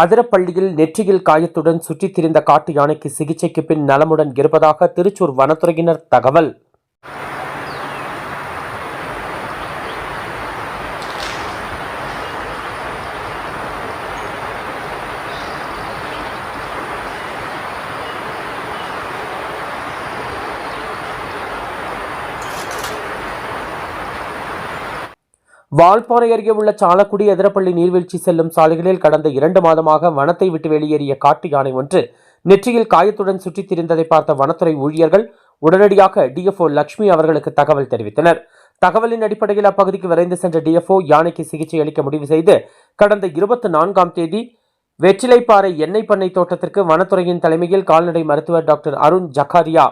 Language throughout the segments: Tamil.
அதிரப்பள்ளியில் நெற்றியில் காயத்துடன் சுற்றித் திரிந்த காட்டு யானைக்கு சிகிச்சைக்கு பின் நலமுடன் இருப்பதாக திருச்சூர் வனத்துறையினர் தகவல். வால்பாறை அருகே உள்ள சாலக்குடி எதிரப்பள்ளி நீர்வீழ்ச்சி செல்லும் சாலைகளில் கடந்த இரண்டு மாதமாக வனத்தை விட்டு வெளியேறிய காட்டு யானை ஒன்று நெற்றியில் காயத்துடன் சுற்றித் திரிந்ததை பார்த்த வனத்துறை ஊழியர்கள் உடனடியாக டிஎஃப்ஓ லட்சுமி அவர்களுக்கு தகவல் தெரிவித்தனர். தகவலின் அடிப்படையில் அப்பகுதிக்கு விரைந்து சென்ற டிஎஃப்ஓ யானைக்கு சிகிச்சை அளிக்க முடிவு செய்து கடந்த இருபத்தி நான்காம் தேதி வெற்றிலைப்பாறை எண்ணெய் பண்ணை தோட்டத்திற்கு வனத்துறையின் தலைமையில் கால்நடை மருத்துவர் டாக்டர் அருண் ஜக்காரியா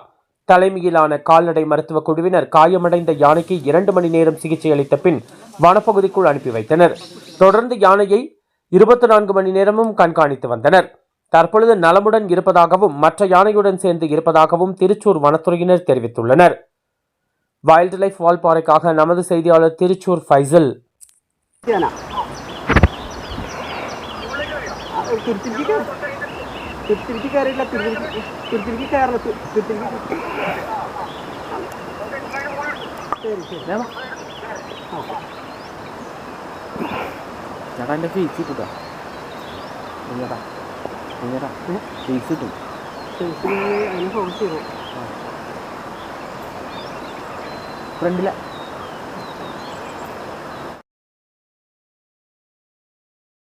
தலைமையிலான கால்நடை மருத்துவக் குழுவினர் காயமடைந்த யானைக்கு இரண்டு மணி நேரம் சிகிச்சை அளித்த பின் வனப்பகுதிக்குள் அனுப்பி வைத்தனர். தொடர்ந்து யானையை இருபத்தி நான்கு மணி நேரமும் கண்காணித்து வந்தனர். தற்பொழுது நலமுடன் இருப்பதாகவும் மற்ற யானையுடன் சேர்ந்து இருப்பதாகவும் திருச்சூர் வனத்துறையினர் தெரிவித்துள்ளனர். வைல்ட் லைஃப் வால்பாறைக்காக நமது செய்தியாளர் திருச்சூர் ஃபைசல். തിരുത്തിരിക്ക് കയറിയില്ല തിരുത്തിരിക്ക് തിരുത്തിരിക്ക് കയറില്ല തിരുത്തിരിക്ക്. ശരി ശരി. ചേട്ടാ എന്റെ ഫീസ് കിട്ടുക കുഞ്ഞേട്ടാ കുഞ്ഞേട്ടാ ഫീസ് കിട്ടും. ഫീസ് ചെയ്തു. ഫ്രണ്ടിലാണ്